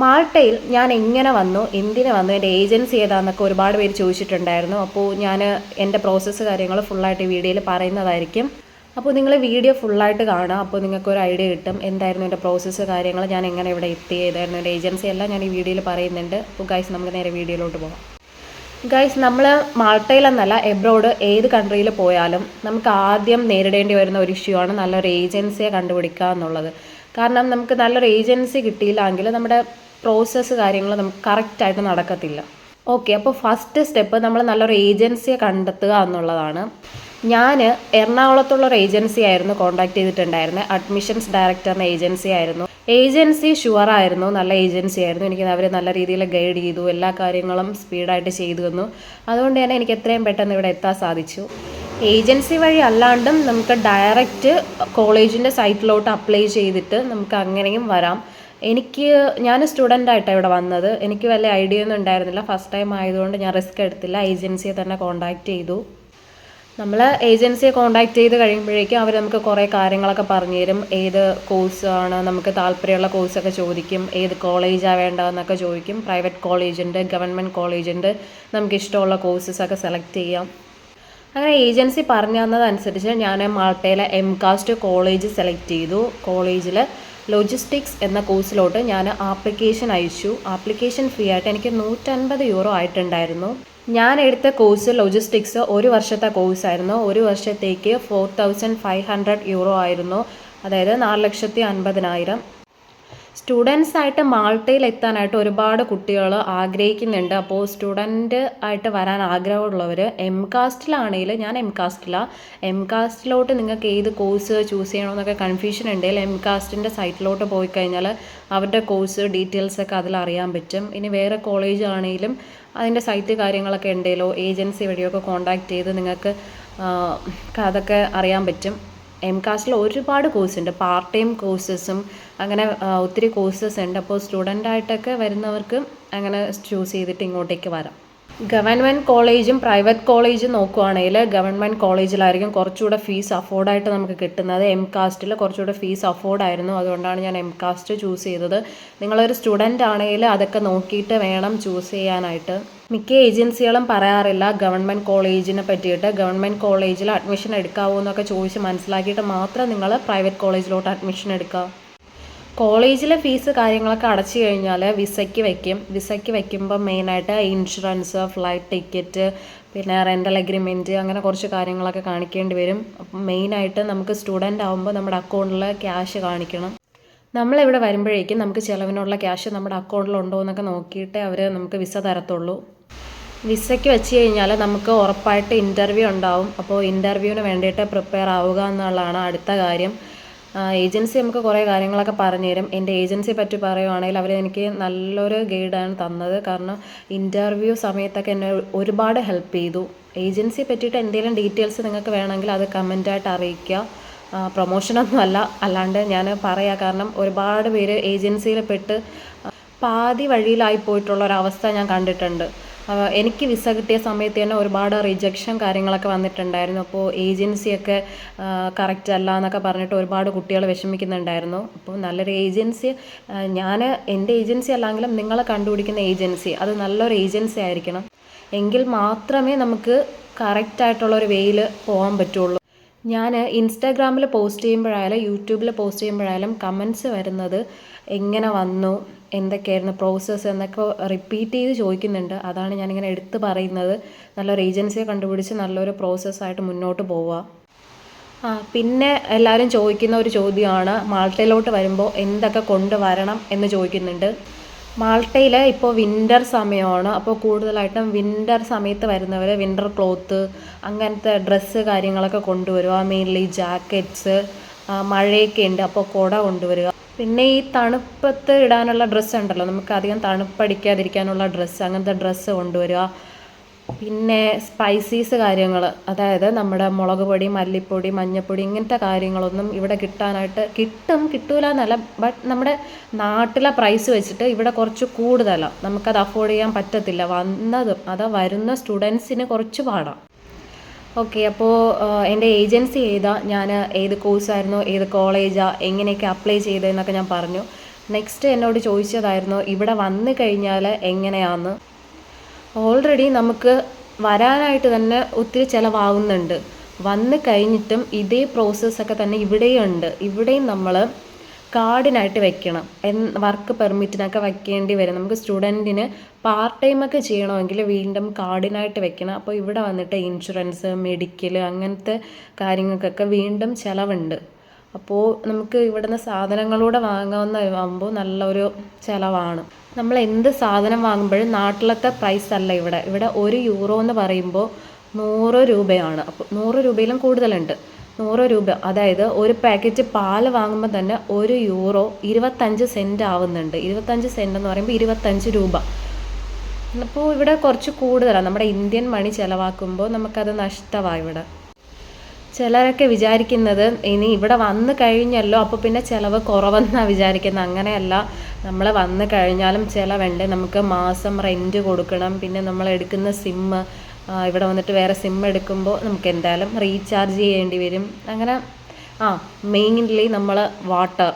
മാൾട്ടയിൽ ഞാൻ എങ്ങനെ വന്നു? എന്തിനു വന്നു? എന്റെ ഏജൻസി ഏതാന്നൊക്കെ ഒരുപാട് പേര് ചോദിച്ചിട്ടുണ്ടായിരുന്നു. അപ്പോൾ ഞാൻ എന്റെ പ്രോസസ്സ് കാര്യങ്ങൾ ഫുള്ളായിട്ട് ഈ വീഡിയോയിൽ പറയുന്നതായിരിക്കും. അപ്പോൾ നിങ്ങൾ വീഡിയോ ഫുള്ളായിട്ട് കാണുക. അപ്പോൾ നിങ്ങൾക്ക് ഒരു ഐഡിയ കിട്ടും. എന്തായിരുന്നു എന്റെ പ്രോസസ്സ് കാര്യങ്ങൾ? ഞാൻ എങ്ങനെ ഇവിടെ എത്തി? ഏതായിരുന്നു എന്റെ ഏജൻസി? എല്ലാം ഞാൻ ഈ വീഡിയോയിൽ പറയുന്നുണ്ട്. അപ്പോൾ ഗൈസ് നമുക്ക് നേരെ വീഡിയോയിലോട്ട് പോകാം. ഗൈസ് നമ്മൾ മാൾട്ടയിലെന്നല്ല എബ്രോഡ് ഏത് കൺട്രിയിൽ പോയാലും നമുക്ക് ആദ്യം നേരിടേണ്ടി വരുന്ന ഒരു ഇഷ്യൂ ആണ് നല്ലൊരു ഏജൻസിയെ കണ്ടുപിടിക്കുക എന്നുള്ളത്. കാരണം നമുക്ക് നല്ലൊരു ഏജൻസി കിട്ടിയില്ലെങ്കിൽ നമ്മുടെ പ്രോസസ്സ് കാര്യങ്ങൾ നമുക്ക് കറക്റ്റായിട്ട് നടക്കത്തില്ല. ഓക്കെ അപ്പോൾ ഫസ്റ്റ് സ്റ്റെപ്പ് നമ്മൾ നല്ലൊരു ഏജൻസിയെ കണ്ടെത്തുക എന്നുള്ളതാണ്. ഞാൻ എറണാകുളത്തുള്ള ഒരു ഏജൻസി ആയിരുന്നു കോൺടാക്ട് ചെയ്തിട്ടുണ്ടായിരുന്നത് അഡ്മിഷൻസ് ഡയറക്ടറിന്റെ ഏജൻസി ആയിരുന്നു. ഏജൻസി ഷുവർ ആയിരുന്നു നല്ല ഏജൻസി ആയിരുന്നു. എനിക്ക് അവർ നല്ല രീതിയിൽ ഗൈഡ് ചെയ്തു എല്ലാ കാര്യങ്ങളും സ്പീഡായിട്ട് ചെയ്തു തന്നു. അതുകൊണ്ട് തന്നെ എനിക്ക് എത്രയും പെട്ടെന്ന് ഇവിടെ എത്താൻ സാധിച്ചു. ഏജൻസി വഴി അല്ലാണ്ടും നമുക്ക് ഡയറക്റ്റ് കോളേജിന്റെ സൈറ്റിലോട്ട് അപ്ലൈ ചെയ്തിട്ട് നമുക്ക് അങ്ങനെയും വരാം. എനിക്ക് ഞാൻ സ്റ്റുഡന്റ് ആയിട്ടാണ് ഇവിടെ വന്നത്. എനിക്ക് വല്ല ഐഡിയ ഒന്നും ഉണ്ടായിരുന്നില്ല. ഫസ്റ്റ് ടൈം ആയതുകൊണ്ട് ഞാൻ റിസ്ക് എടുത്തില്ല. ഏജൻസിയെ തന്നെ കോൺടാക്ട് ചെയ്തു. നമ്മൾ ഏജൻസിയെ കോൺടാക്ട് ചെയ്ത് കഴിയുമ്പോഴേക്കും അവർ നമുക്ക് കുറേ കാര്യങ്ങളൊക്കെ പറഞ്ഞു തരും. ഏത് കോഴ്സാണ് നമുക്ക് താല്പര്യമുള്ള കോഴ്സൊക്കെ ചോദിക്കും. ഏത് കോളേജാണ് വേണ്ടതെന്നൊക്കെ ചോദിക്കും. പ്രൈവറ്റ് കോളേജ് ഉണ്ട് ഗവൺമെന്റ് കോളേജ് ഉണ്ട്. നമുക്ക് ഇഷ്ടമുള്ള കോഴ്സസൊക്കെ സെലക്ട് ചെയ്യാം. അങ്ങനെ ഏജൻസി പറഞ്ഞു തന്നതനുസരിച്ച് ഞാൻ മാൾട്ടയിലെ എം കാസ്റ്റ് കോളേജ് സെലക്ട് ചെയ്തു. കോളേജിൽ ലോജിസ്റ്റിക്സ് എന്ന കോഴ്സിലോട്ട് ഞാൻ ആപ്ലിക്കേഷൻ അയച്ചു. ആപ്ലിക്കേഷൻ ഫീ ആയിട്ട് എനിക്ക് നൂറ്റൻപത് യൂറോ ആയിട്ടുണ്ടായിരുന്നു. ഞാൻ എടുത്ത കോഴ്സ് ലോജിസ്റ്റിക്സ് ഒരു വർഷത്തെ കോഴ്സായിരുന്നു ഒരു വർഷത്തേക്ക് four thousand five hundred euro ആയിരുന്നു. അതായത് നാല് ലക്ഷത്തി അൻപതിനായിരം. സ്റ്റുഡൻസ് ആയിട്ട് മാൾട്ടയിൽ എത്താനായിട്ട് ഒരുപാട് കുട്ടികൾ ആഗ്രഹിക്കുന്നുണ്ട്. അപ്പോൾ സ്റ്റുഡന്റ് ആയിട്ട് വരാൻ ആഗ്രഹമുള്ളവർ എം കാസ്റ്റിലാണെങ്കിൽ ഞാൻ എം കാസ്റ്റിലാണ് എം കാസ്റ്റിലോട്ട് നിങ്ങൾക്ക് ഏത് കോഴ്സ് ചൂസ് ചെയ്യണമെന്നൊക്കെ കൺഫ്യൂഷൻ ഉണ്ടെങ്കിൽ എം കാസ്റ്റിന്റെ സൈറ്റിലോട്ട് പോയി കഴിഞ്ഞാൽ അവരുടെ കോഴ്സ് ഡീറ്റെയിൽസ് ഒക്കെ അതിൽ അറിയാൻ പറ്റും. ഇനി വേറെ കോളേജ് ആണെങ്കിലും അതിന്റെ സൈറ്റ് കാര്യങ്ങളൊക്കെ ഉണ്ടെങ്കിലോ ഏജൻസി വഴിയൊക്കെ കോൺടാക്ട് ചെയ്ത് നിങ്ങൾക്ക് അതൊക്കെ അറിയാൻ പറ്റും. എം കാസ്റ്റിൽ ഒരുപാട് കോഴ്സ് ഉണ്ട്. പാർട്ട് ടൈം കോഴ്സസും അങ്ങനെ ഒത്തിരി കോഴ്സസ് ഉണ്ട്. അപ്പോൾ സ്റ്റുഡന്റ് ആയിട്ടൊക്കെ വരുന്നവർക്ക് അങ്ങനെ ചൂസ് ചെയ്തിട്ട് ഇങ്ങോട്ടേക്ക് വരാം. ഗവൺമെന്റ് കോളേജും പ്രൈവറ്റ് കോളേജും നോക്കുവാണെങ്കിൽ ഗവൺമെന്റ് കോളേജിലായിരിക്കും കുറച്ചുകൂടെ ഫീസ് അഫോർഡായിട്ട് നമുക്ക് കിട്ടുന്നത്. എം കാസ്റ്റിൽ കുറച്ചുകൂടെ ഫീസ് അഫോർഡായിരുന്നു അതുകൊണ്ടാണ് ഞാൻ എം കാസ്റ്റ് ചൂസ് ചെയ്തത്. നിങ്ങളൊരു സ്റ്റുഡന്റ് ആണെങ്കിൽ അതൊക്കെ നോക്കിയിട്ട് വേണം ചൂസ് ചെയ്യാനായിട്ട്. മിക്ക ഏജൻസികളും പറയാറില്ല ഗവൺമെന്റ് കോളേജിനെ പറ്റിയിട്ട്. ഗവൺമെന്റ് കോളേജിൽ അഡ്മിഷൻ എടുക്കാവോ എന്നൊക്കെ ചോദിച്ച് മനസ്സിലാക്കിയിട്ട് മാത്രം നിങ്ങൾ പ്രൈവറ്റ് കോളേജിലോട്ട് അഡ്മിഷൻ എടുക്കുക. കോളേജിലെ ഫീസ് കാര്യങ്ങളൊക്കെ അടച്ചു കഴിഞ്ഞാൽ വിസയ്ക്ക് വയ്ക്കും വിസയ്ക്ക് വയ്ക്കുമ്പോൾ മെയിനായിട്ട് ഇൻഷുറൻസ് ഫ്ലൈറ്റ് ടിക്കറ്റ് പിന്നെ റെന്റൽ അഗ്രിമെന്റ് അങ്ങനെ കുറച്ച് കാര്യങ്ങളൊക്കെ കാണിക്കേണ്ടി വരും. മെയിനായിട്ട് നമുക്ക് സ്റ്റുഡന്റ് ആകുമ്പോൾ നമ്മുടെ അക്കൗണ്ടിൽ ക്യാഷ് കാണിക്കണം. നമ്മളിവിടെ വരുമ്പോഴേക്കും നമുക്ക് ചിലവിനുള്ള ക്യാഷ് നമ്മുടെ അക്കൗണ്ടിലുണ്ടോ എന്നൊക്കെ നോക്കിയിട്ടേ അവർ നമുക്ക് വിസ തരത്തുള്ളൂ. വിസയ്ക്ക് വെച്ച് കഴിഞ്ഞാൽ നമുക്ക് ഉറപ്പായിട്ട് ഇന്റർവ്യൂ ഉണ്ടാവും. അപ്പോൾ ഇന്റർവ്യൂവിന് വേണ്ടിയിട്ട് പ്രിപ്പയർ ആവുക എന്നുള്ളതാണ് അടുത്ത കാര്യം. ഏജൻസി നമുക്ക് കുറേ കാര്യങ്ങളൊക്കെ പറഞ്ഞു തരും. എന്റെ ഏജൻസിയെ പറ്റി പറയുവാണെങ്കിൽ അവർ എനിക്ക് നല്ലൊരു ഗൈഡാണ് തന്നത്. കാരണം ഇന്റർവ്യൂ സമയത്തൊക്കെ എന്നെ ഒരുപാട് ഹെൽപ്പ് ചെയ്തു. ഏജൻസിയെ പറ്റിയിട്ട് എന്തെങ്കിലും ഡീറ്റെയിൽസ് നിങ്ങൾക്ക് വേണമെങ്കിൽ അത് കമന്റായിട്ട് അറിയിക്കുക. പ്രൊമോഷനൊന്നും അല്ല. അല്ലാണ്ട് ഞാൻ പറയാം കാരണം ഒരുപാട് പേര് ഏജൻസിയിൽ പെട്ട് പാതി വഴിയിലായി പോയിട്ടുള്ള ഒരവസ്ഥ ഞാൻ കണ്ടിട്ടുണ്ട്. എനിക്ക് വിസ കിട്ടിയ സമയത്ത് തന്നെ ഒരുപാട് റിജക്ഷൻ കാര്യങ്ങളൊക്കെ വന്നിട്ടുണ്ടായിരുന്നു. അപ്പോൾ ഏജൻസിയൊക്കെ കറക്റ്റ് അല്ല എന്നൊക്കെ പറഞ്ഞിട്ട് ഒരുപാട് കുട്ടികൾ വിഷമിക്കുന്നുണ്ടായിരുന്നു. അപ്പോൾ നല്ലൊരു ഏജൻസി ഞാൻ എന്റെ ഏജൻസി അല്ലെങ്കിലും നിങ്ങളെ കണ്ടുപിടിക്കുന്ന ഏജൻസി അത് നല്ലൊരു ഏജൻസി ആയിരിക്കണം. എങ്കിൽ മാത്രമേ നമുക്ക് കറക്റ്റായിട്ടുള്ള ഒരു വേയിൽ പോകാൻ പറ്റുള്ളൂ. ഞാൻ ഇൻസ്റ്റാഗ്രാമിൽ പോസ്റ്റ് ചെയ്യുമ്പോഴായാലും യൂട്യൂബിൽ പോസ്റ്റ് ചെയ്യുമ്പോഴായാലും കമൻസ് വരുന്നത് എങ്ങനെ വന്നു എന്തൊക്കെയായിരുന്നു പ്രോസസ്സ് എന്നൊക്കെ റിപ്പീറ്റ് ചെയ്ത് ചോദിക്കുന്നുണ്ട്. അതാണ് ഞാനിങ്ങനെ എടുത്ത് പറയുന്നത്. നല്ലൊരു ഏജൻസിയെ കണ്ടുപിടിച്ച് നല്ലൊരു പ്രോസസ്സായിട്ട് മുന്നോട്ട് പോവുക. ആ പിന്നെ എല്ലാവരും ചോദിക്കുന്ന ഒരു ചോദ്യമാണ് മാൾട്ടയിലോട്ട് വരുമ്പോൾ എന്തൊക്കെ കൊണ്ടുവരണം എന്ന് ചോദിക്കുന്നുണ്ട്. മാൾട്ടയിൽ ഇപ്പോൾ വിന്റർ സമയമാണ്. അപ്പോൾ കൂടുതലായിട്ടും വിന്റർ സമയത്ത് വരുന്നവർ വിന്റർ ക്ലോത്ത് അങ്ങനത്തെ ഡ്രസ്സ് കാര്യങ്ങളൊക്കെ കൊണ്ടുവരിക. മെയിൻലി ജാക്കറ്റ്സ് മഴയൊക്കെ ഉണ്ട്. അപ്പോൾ കുട കൊണ്ടുവരിക. പിന്നെ ഈ തണുപ്പത്ത് ഇടാനുള്ള ഡ്രസ്സ് ഉണ്ടല്ലോ. നമുക്ക് അധികം തണുപ്പടിക്കാതിരിക്കാനുള്ള ഡ്രസ്സ് അങ്ങനത്തെ ഡ്രസ്സ് കൊണ്ടുവരിക. പിന്നെ സ്പൈസീസ് കാര്യങ്ങൾ അതായത് നമ്മുടെ മുളക് പൊടി മല്ലിപ്പൊടി മഞ്ഞൾപ്പൊടി ഇങ്ങനത്തെ കാര്യങ്ങളൊന്നും ഇവിടെ കിട്ടാനായിട്ട് കിട്ടും കിട്ടൂല എന്നല്ല ബട്ട് നമ്മുടെ നാട്ടിലെ പ്രൈസ് വെച്ചിട്ട് ഇവിടെ കുറച്ച് കൂടുതലാണ് നമുക്കത് അഫോർഡ് ചെയ്യാൻ പറ്റത്തില്ല. വന്നതും അതാ വരുന്ന സ്റ്റുഡൻസിന് കുറച്ച് പാടാം. ഓക്കെ അപ്പോൾ എന്റെ ഏജൻസി ഏതാ? ഞാൻ ഏത് കോഴ്സായിരുന്നു? ഏത് കോളേജാ? എങ്ങനെയൊക്കെ അപ്ലൈ ചെയ്തതെന്നൊക്കെ ഞാൻ പറഞ്ഞു. നെക്സ്റ്റ് എന്നോട് ചോദിച്ചതായിരുന്നു ഇവിടെ വന്നു കഴിഞ്ഞാൽ എങ്ങനെയാന്ന്? ഓൾറെഡി നമുക്ക് വരാനായിട്ട് തന്നെ ഒത്തിരി ചിലവാകുന്നുണ്ട് വന്നു കഴിഞ്ഞിട്ടും ഇതേ പ്രോസസ്സൊക്കെ തന്നെ ഇവിടെയുണ്ട്. ഇവിടെയും നമ്മൾ കാർഡിനായിട്ട് വെക്കണം. വർക്ക് പെർമിറ്റിനൊക്കെ വെക്കേണ്ടി വരും. നമുക്ക് സ്റ്റുഡന്റിന് പാർട്ട് ടൈമൊക്കെ ചെയ്യണമെങ്കിൽ വീണ്ടും കാർഡിനായിട്ട് വെക്കണം. അപ്പോൾ ഇവിടെ വന്നിട്ട് ഇൻഷുറൻസ് മെഡിക്കൽ അങ്ങനത്തെ കാര്യങ്ങൾക്കൊക്കെ വീണ്ടും ചിലവുണ്ട്. അപ്പോൾ നമുക്ക് ഇവിടുന്ന് സാധനങ്ങളൂടെ വാങ്ങാവുന്ന ആകുമ്പോൾ നല്ലൊരു ചിലവാണ്. നമ്മൾ എന്ത് സാധനം വാങ്ങുമ്പോഴും നാട്ടിലത്തെ പ്രൈസ് അല്ല ഇവിടെ. ഇവിടെ ഒരു യൂറോ എന്ന് പറയുമ്പോൾ നൂറ് രൂപയാണ്. അപ്പോൾ നൂറ് രൂപയിലും കൂടുതലുണ്ട്. നൂറ് രൂപ. അതായത് ഒരു പാക്കറ്റ് പാൽ വാങ്ങുമ്പോൾ തന്നെ ഒരു യൂറോ ഇരുപത്തഞ്ച് സെന്റ് ആവുന്നുണ്ട്. ഇരുപത്തഞ്ച് സെന്റ് എന്ന് പറയുമ്പോൾ ഇരുപത്തഞ്ച് രൂപ. അപ്പോൾ ഇവിടെ കുറച്ച് കൂടുതലാണ് നമ്മുടെ ഇന്ത്യൻ മണി ചിലവാക്കുമ്പോൾ നമുക്കത് നഷ്ടമാണ് ഇവിടെ. ചിലരൊക്കെ വിചാരിക്കുന്നത് ഇനി ഇവിടെ വന്നു കഴിഞ്ഞല്ലോ അപ്പോൾ പിന്നെ ചിലവ് കുറവെന്നാണ് വിചാരിക്കുന്നത് അങ്ങനെയല്ല. നമ്മൾ വന്നു കഴിഞ്ഞാലും ചിലവുണ്ട്. നമുക്ക് മാസം റെന്റ് കൊടുക്കണം. പിന്നെ നമ്മൾ എടുക്കുന്ന സിമ്മ് ഇവിടെ വന്നിട്ട് വേറെ സിം എടുക്കുമ്പോൾ നമുക്ക് എന്തായാലും റീചാർജ് ചെയ്യേണ്ടി വരും. അങ്ങനെ ആ മെയിൻലി നമ്മൾ വാട്ടർ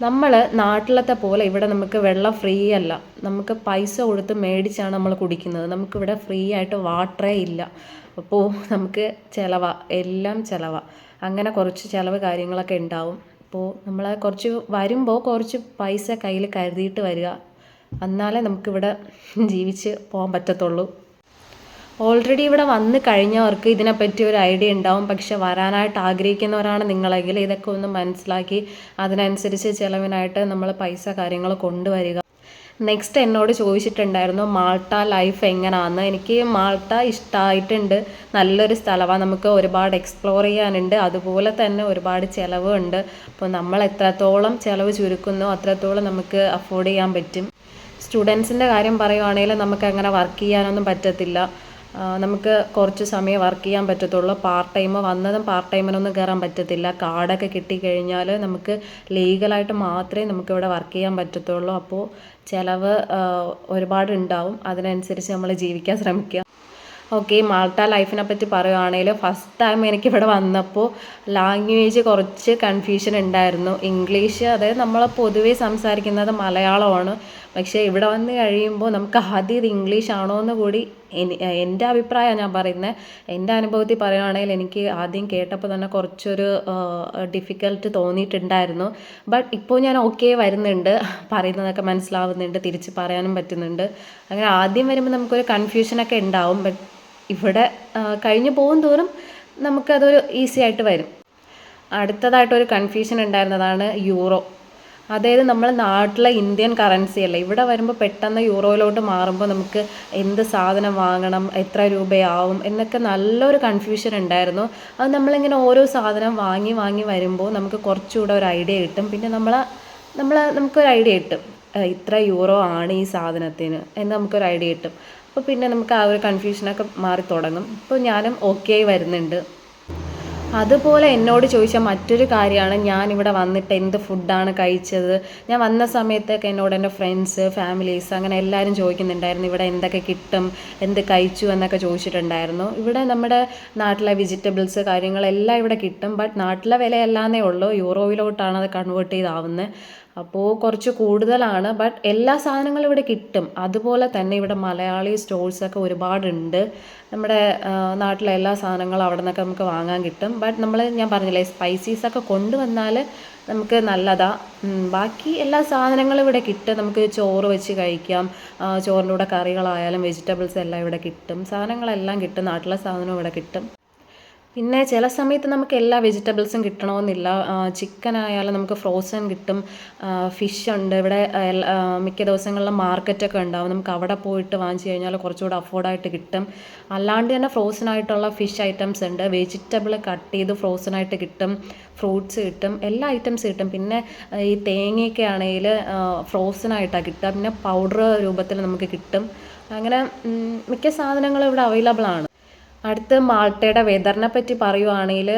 നമ്മൾ നാട്ടിലത്തെ പോലെ ഇവിടെ നമുക്ക് വെള്ളം ഫ്രീ അല്ല. നമുക്ക് പൈസ കൊടുത്ത് മേടിച്ചാണ് നമ്മൾ കുടിക്കുന്നത്. നമുക്കിവിടെ ഫ്രീ ആയിട്ട് വാട്ടറേ ഇല്ല. അപ്പോൾ നമുക്ക് ചിലവ എല്ലാം ചിലവ. അങ്ങനെ കുറച്ച് ചിലവ് കാര്യങ്ങളൊക്കെ ഉണ്ടാവും. അപ്പോൾ നമ്മൾ കുറച്ച് വരുമ്പോൾ കുറച്ച് പൈസ കയ്യിൽ കരുതിയിട്ട് വരിക. എന്നാലേ നമുക്കിവിടെ ജീവിച്ച് പോകാൻ പറ്റത്തുള്ളൂ. ഓൾറെഡി ഇവിടെ വന്നു കഴിഞ്ഞവർക്ക് ഇതിനെപ്പറ്റി ഒരു ഐഡിയ ഉണ്ടാവും. പക്ഷെ വരാനായിട്ട് ആഗ്രഹിക്കുന്നവരാണ് നിങ്ങളെങ്കിൽ ഇതൊക്കെ ഒന്ന് മനസ്സിലാക്കി അതിനനുസരിച്ച് ചിലവിനായിട്ട് നമ്മൾ പൈസ കാര്യങ്ങൾ കൊണ്ടുവരിക. നെക്സ്റ്റ് എന്നോട് ചോദിച്ചിട്ടുണ്ടായിരുന്നു മാൾട്ട ലൈഫ് എങ്ങനെയാണെന്ന് എനിക്ക് മാൾട്ട ഇഷ്ടമായിട്ടുണ്ട് നല്ലൊരു സ്ഥലമാണ് നമുക്ക് ഒരുപാട് എക്സ്പ്ലോർ ചെയ്യാനുണ്ട്. അതുപോലെ തന്നെ ഒരുപാട് ചിലവ് ഉണ്ട് അപ്പോൾ നമ്മൾ എത്രത്തോളം ചിലവ് ചുരുക്കുന്നു അത്രത്തോളം നമുക്ക് അഫോർഡ് ചെയ്യാൻ പറ്റും. സ്റ്റുഡൻസിന്റെ കാര്യം പറയുവാണെങ്കിൽ നമുക്ക് അങ്ങനെ വർക്ക് ചെയ്യാനൊന്നും പറ്റത്തില്ല. നമുക്ക് കുറച്ച് സമയം വർക്ക് ചെയ്യാൻ പറ്റത്തുള്ളൂ. പാർട്ട് ടൈം വന്നതും പാർട്ട് ടൈമിനൊന്നും കയറാൻ പറ്റത്തില്ല. കാർഡൊക്കെ കിട്ടിക്കഴിഞ്ഞാൽ നമുക്ക് ലീഗലായിട്ട് മാത്രമേ നമുക്കിവിടെ വർക്ക് ചെയ്യാൻ പറ്റത്തുള്ളൂ. അപ്പോൾ ചിലവ് ഒരുപാട് ഉണ്ടാവും അതിനനുസരിച്ച് നമ്മൾ ജീവിക്കാൻ ശ്രമിക്കുക. ഓക്കെ മാൾട്ട ലൈഫിനെ പറ്റി പറയുകയാണെങ്കിൽ ഫസ്റ്റ് ടൈം എനിക്ക് ഇവിടെ വന്നപ്പോൾ ലാംഗ്വേജ് കുറച്ച് കൺഫ്യൂഷൻ ഉണ്ടായിരുന്നു. ഇംഗ്ലീഷ് അതായത് നമ്മൾ പൊതുവേ സംസാരിക്കുന്നത് മലയാളമാണ്. പക്ഷേ ഇവിടെ വന്ന് കഴിയുമ്പോൾ നമുക്ക് ആദ്യം ഇത് ഇംഗ്ലീഷ് ആണോ എന്ന് കൂടി എന്റെ അഭിപ്രായമാണ് ഞാൻ പറയുന്നത് എന്റെ അനുഭവത്തിൽ പറയുകയാണെങ്കിൽ എനിക്ക് ആദ്യം കേട്ടപ്പോൾ തന്നെ കുറച്ചൊരു ഡിഫിക്കൽട്ട് തോന്നിയിട്ടുണ്ടായിരുന്നു. ബട്ട് ഇപ്പോൾ ഞാൻ ഓക്കെ വരുന്നുണ്ട്. പറയുന്നതൊക്കെ മനസ്സിലാവുന്നുണ്ട്. തിരിച്ച് പറയാനും പറ്റുന്നുണ്ട്. അങ്ങനെ ആദ്യം വരുമ്പോൾ നമുക്കൊരു കൺഫ്യൂഷനൊക്കെ ഉണ്ടാവും. ബട്ട് ഇവിടെ കഴിഞ്ഞു പോകും തോറും നമുക്കതൊരു ഈസി ആയിട്ട് വരും. അടുത്തതായിട്ടൊരു കൺഫ്യൂഷൻ ഉണ്ടായിരുന്നതാണ് യൂറോ. അതായത് നമ്മൾ നാട്ടിലെ ഇന്ത്യൻ കറൻസി അല്ല ഇവിടെ വരുമ്പോൾ പെട്ടെന്ന് യൂറോയിലോട്ട് മാറുമ്പോൾ നമുക്ക് എന്ത് സാധനം വാങ്ങണം എത്ര രൂപയാവും എന്നൊക്കെ നല്ലൊരു കൺഫ്യൂഷൻ ഉണ്ടായിരുന്നു. അത് നമ്മളിങ്ങനെ ഓരോ സാധനം വാങ്ങി വാങ്ങി വരുമ്പോൾ നമുക്ക് കുറച്ചുകൂടെ ഒരു ഐഡിയ കിട്ടും. പിന്നെ നമ്മൾ നമ്മൾ നമുക്കൊരു ഐഡിയ കിട്ടും. ഇത്ര യൂറോ ആണ് ഈ സാധനത്തിന് എന്ന് നമുക്കൊരു ഐഡിയ കിട്ടും. അപ്പോൾ പിന്നെ നമുക്ക് ആ ഒരു കൺഫ്യൂഷനൊക്കെ മാറി തുടങ്ങും. ഇപ്പോൾ ഞാനും ഓക്കെ വരുന്നുണ്ട്. അതുപോലെ എന്നോട് ചോദിച്ച മറ്റൊരു കാര്യമാണ്. ഞാനിവിടെ വന്നിട്ട് എന്ത് ഫുഡാണ് കഴിച്ചത്? ഞാൻ വന്ന സമയത്തൊക്കെ എന്നോട് എന്റെ ഫ്രണ്ട്സ് ഫാമിലീസ് അങ്ങനെ എല്ലാവരും ചോദിക്കുന്നുണ്ടായിരുന്നു ഇവിടെ എന്തൊക്കെ കിട്ടും എന്ത് കഴിച്ചു എന്നൊക്കെ ചോദിച്ചിട്ടുണ്ടായിരുന്നു. ഇവിടെ നമ്മുടെ നാട്ടിലെ വെജിറ്റബിൾസ് കാര്യങ്ങളെല്ലാം ഇവിടെ കിട്ടും. ബട്ട് നാട്ടിലെ വിലയല്ലാന്നേ ഉള്ളൂ. യൂറോയിലോട്ടാണ് അത് കൺവേർട്ട് ചെയ്താവുന്നത് അപ്പോൾ കുറച്ച് കൂടുതലാണ്. ബട്ട് എല്ലാ സാധനങ്ങളും ഇവിടെ കിട്ടും. അതുപോലെ തന്നെ ഇവിടെ മലയാളി സ്റ്റോഴ്സൊക്കെ ഒരുപാടുണ്ട്. നമ്മുടെ നാട്ടിലെ എല്ലാ സാധനങ്ങളും അവിടെ നിന്നൊക്കെ നമുക്ക് വാങ്ങാൻ കിട്ടും. ബട്ട് നമ്മൾ ഞാൻ പറഞ്ഞില്ലേ സ്പൈസീസൊക്കെ കൊണ്ടുവന്നാൽ നമുക്ക് നല്ലതാ. ബാക്കി എല്ലാ സാധനങ്ങളും ഇവിടെ കിട്ടും. നമുക്ക് ചോറ് വെച്ച് കഴിക്കാം. ചോറിന്റെ കൂടെ കറികളായാലും വെജിറ്റബിൾസ് എല്ലാം ഇവിടെ കിട്ടും. സാധനങ്ങളെല്ലാം കിട്ടും. നാട്ടിലെ സാധനവും ഇവിടെ കിട്ടും. പിന്നെ ചില സമയത്ത് നമുക്ക് എല്ലാ വെജിറ്റബിൾസും കിട്ടണമെന്നില്ല. ചിക്കൻ ആയാലും നമുക്ക് ഫ്രോസൺ കിട്ടും. ഫിഷ് ഉണ്ട്. ഇവിടെ മിക്ക ദിവസങ്ങളിലും മാർക്കറ്റൊക്കെ ഉണ്ടാവും. നമുക്ക് അവിടെ പോയിട്ട് വാങ്ങിച്ചു കഴിഞ്ഞാൽ കുറച്ചുകൂടെ അഫോർഡായിട്ട് കിട്ടും. അല്ലാണ്ട് തന്നെ ഫ്രോസൺ ആയിട്ടുള്ള ഫിഷ് ഐറ്റംസ് ഉണ്ട്. വെജിറ്റബിൾ കട്ട് ചെയ്ത് ഫ്രോസൺ ആയിട്ട് കിട്ടും. ഫ്രൂട്ട്സ് കിട്ടും. എല്ലാ ഐറ്റംസ് കിട്ടും. പിന്നെ ഈ തേങ്ങയൊക്കെ ആണെങ്കിൽ ഫ്രോസൺ ആയിട്ടാണ് കിട്ടുക. പിന്നെ പൗഡർ രൂപത്തിൽ നമുക്ക് കിട്ടും. അങ്ങനെ മിക്ക സാധനങ്ങളും ഇവിടെ അവൈലബിൾ ആണ്. അടുത്ത് മാൾട്ടയുടെ വെതറിനെ പറ്റി പറയുവാണെങ്കിൽ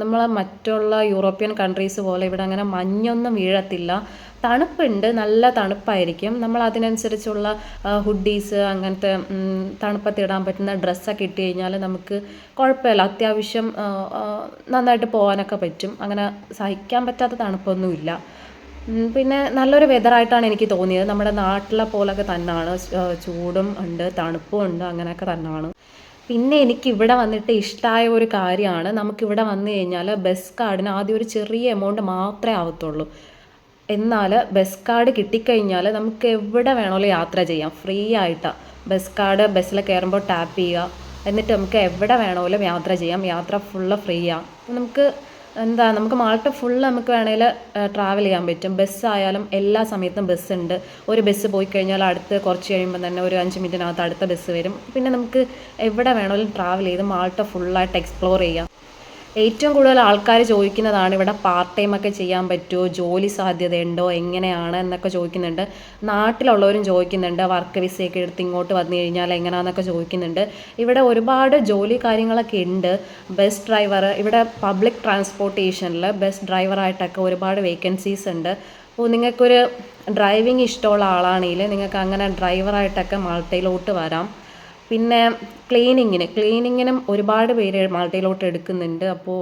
നമ്മൾ മറ്റുള്ള യൂറോപ്യൻ കൺട്രീസ് പോലെ ഇവിടെ അങ്ങനെ മഞ്ഞൊന്നും വീഴത്തില്ല. തണുപ്പുണ്ട് നല്ല തണുപ്പായിരിക്കും. നമ്മൾ അതിനനുസരിച്ചുള്ള ഹുഡീസ് അങ്ങനത്തെ തണുപ്പത്തിടാൻ പറ്റുന്ന ഡ്രസ്സൊക്കെ ഇട്ട് കഴിഞ്ഞാൽ നമുക്ക് കുഴപ്പമില്ല. അത്യാവശ്യം നന്നായിട്ട് പോകാനൊക്കെ പറ്റും. അങ്ങനെ സഹിക്കാൻ പറ്റാത്ത തണുപ്പൊന്നുമില്ല. പിന്നെ നല്ലൊരു വെതറായിട്ടാണ് എനിക്ക് തോന്നിയത്. നമ്മുടെ നാട്ടിലെ പോലൊക്കെ തന്നെയാണ് ചൂടും ഉണ്ട് തണുപ്പും ഉണ്ട് അങ്ങനെയൊക്കെ തന്നെയാണ് പിന്നെ എനിക്ക് ഇവിടെ വന്നിട്ട് ഇഷ്ടമായ ഒരു കാര്യമാണ്. നമുക്കിവിടെ വന്നു കഴിഞ്ഞാൽ ബസ് കാർഡിന് ആദ്യം ഒരു ചെറിയ എമൗണ്ട് മാത്രമേ ആവത്തുള്ളൂ. എന്നാൽ ബസ് കാർഡ് കിട്ടിക്കഴിഞ്ഞാൽ നമുക്ക് എവിടെ വേണമെങ്കിലും യാത്ര ചെയ്യാം. ഫ്രീ ആയിട്ടാണ് ബസ് കാർഡ് ബസ്സിൽ കയറുമ്പോൾ ടാപ്പ് ചെയ്യുക. എന്നിട്ട് നമുക്ക് എവിടെ വേണമെങ്കിലും യാത്ര ചെയ്യാം. യാത്ര ഫുള്ള് ഫ്രീയാണ് നമുക്ക് എന്താ നമുക്ക് മാൾട്ട ഫുൾ നമുക്ക് വേണമെങ്കിൽ ട്രാവൽ ചെയ്യാൻ പറ്റും. ബസ് ആയാലും എല്ലാ സമയത്തും ബസ് ഉണ്ട്. ഒരു ബസ് പോയി കഴിഞ്ഞാൽ അടുത്ത് കുറച്ച് കഴിയുമ്പോൾ തന്നെ ഒരു അഞ്ച് മിനിറ്റിനകത്ത് അടുത്ത ബസ് വരും. പിന്നെ നമുക്ക് എവിടെ വേണമെങ്കിലും ട്രാവൽ ചെയ്ത് മാൾട്ട ഫുള്ളായിട്ട് എക്സ്പ്ലോർ ചെയ്യാം. ഏറ്റവും കൂടുതൽ ആൾക്കാർ ചോദിക്കുന്നതാണ് ഇവിടെ പാർട്ട് ടൈം ഒക്കെ ചെയ്യാൻ പറ്റുമോ? ജോലി സാധ്യതയുണ്ടോ എങ്ങനെയാണ്? എന്നൊക്കെ ചോദിക്കുന്നുണ്ട്. നാട്ടിലുള്ളവരും ചോദിക്കുന്നുണ്ട്. വർക്ക് വിസയൊക്കെ എടുത്ത് ഇങ്ങോട്ട് വന്നു കഴിഞ്ഞാൽ എങ്ങനെയാണെന്നൊക്കെ ചോദിക്കുന്നുണ്ട്. ഇവിടെ ഒരുപാട് ജോലി കാര്യങ്ങളൊക്കെ ഉണ്ട്. ബസ് ഡ്രൈവർ ഇവിടെ പബ്ലിക് ട്രാൻസ്പോർട്ടേഷനിൽ ബസ് ഡ്രൈവറായിട്ടൊക്കെ ഒരുപാട് വേക്കൻസീസ് ഉണ്ട്. അപ്പോൾ നിങ്ങൾക്കൊരു ഡ്രൈവിംഗ് ഇഷ്ടമുള്ള ആളാണെങ്കിൽ നിങ്ങൾക്ക് അങ്ങനെ ഡ്രൈവറായിട്ടൊക്കെ മാൾട്ടയിലോട്ട് വരാം. പിന്നെ ക്ലീനിങ്ങിന് ക്ലീനിങ്ങിനും ഒരുപാട് പേര് മാൾട്ടയിലോട്ട് എടുക്കുന്നുണ്ട്. അപ്പോൾ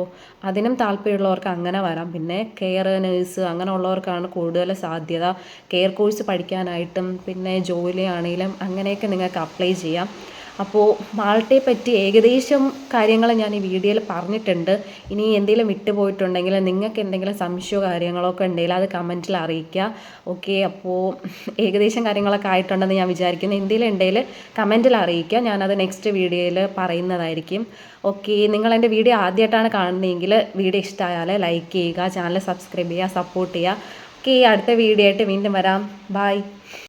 അതിനും താല്പര്യമുള്ളവർക്ക് അങ്ങനെ വരാം. പിന്നെ കെയർ നേഴ്സ് അങ്ങനെ ഉള്ളവർക്കാണ് കൂടുതൽ സാധ്യത. കെയർ കോഴ്സ് പഠിക്കാനായിട്ടും പിന്നെ ജോലിയാണെങ്കിലും അങ്ങനെയൊക്കെ നിങ്ങൾക്ക് അപ്ലൈ ചെയ്യാം. അപ്പോൾ മാൾട്ടയെ പറ്റി ഏകദേശം കാര്യങ്ങൾ ഞാൻ ഈ വീഡിയോയിൽ പറഞ്ഞിട്ടുണ്ട്. ഇനി എന്തെങ്കിലും വിട്ടുപോയിട്ടുണ്ടെങ്കിൽ നിങ്ങൾക്ക് എന്തെങ്കിലും സംശയമോ കാര്യങ്ങളൊക്കെ ഉണ്ടെങ്കിൽ അത് കമന്റിൽ അറിയിക്കുക. ഓക്കെ അപ്പോൾ ഏകദേശം കാര്യങ്ങളൊക്കെ ആയിട്ടുണ്ടെന്ന് ഞാൻ വിചാരിക്കുന്നു. എന്തെങ്കിലും ഉണ്ടെങ്കിൽ കമന്റിൽ അറിയിക്കുക. ഞാനത് നെക്സ്റ്റ് വീഡിയോയിൽ പറയുന്നതായിരിക്കും. ഓക്കെ നിങ്ങൾ എന്റെ വീഡിയോ ആദ്യമായിട്ടാണ് കാണുന്നതെങ്കിൽ വീഡിയോ ഇഷ്ടമായാൽ ലൈക്ക് ചെയ്യുക ചാനൽ സബ്സ്ക്രൈബ് ചെയ്യുക സപ്പോർട്ട് ചെയ്യുക. ഓക്കെ അടുത്ത വീഡിയോ ആയിട്ട് വീണ്ടും വരാം. ബൈ